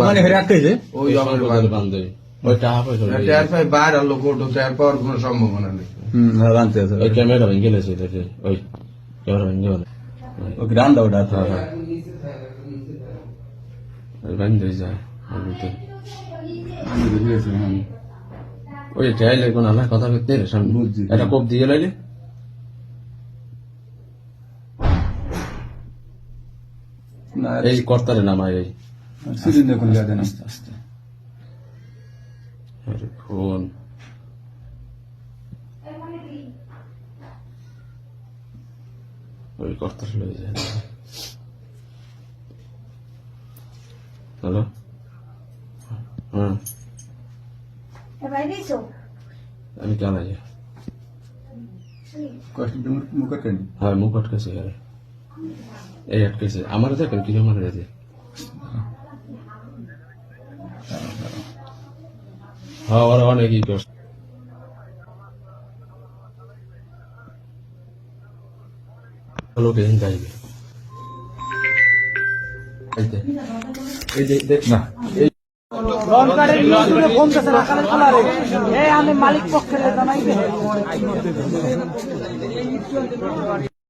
মানে হেরে আটকেছে ওই আমার বান্ধবী। ওই টাকা পয়সা লইয়া। পাই বাইরে লোক ওটো টের পাওয়ার কোনো সম্ভাবনা নেই। হুম হ্যাঁ জানতে আছে। ওই ক্যামেরা ভেঙে গেছে ওই ক্যামেরা ভেঙে গেলে ওটা যায়। আমি বুঝেছি হ্যাঁ। ওই চাইলে কোন আল্লাহ কথা করতে রে সামনে বুঝছি। কোপ দিয়ে লাইলে। না এই কর্তারে নামায় এই। সিজন দেখুন গাছে না আস্তে। আরে ফোন ওই লয়ে যায়। হ্যালো? হ্যাঁ। আমি কেন কষ্ট মুখ কেন হ্যাঁ মুখ আটকেছে আরে এই আটকেছে আমার দেখেন কি আমার দেখে হ্যাঁ ওরা অনেকই করছে লোকে যাইবে এই যে এই যে দেখ। না। এই সরকারের নিয়ন্ত্রণে কমতেছে না কালে খোলা রে। এই আমি মালিক পক্ষের জানাই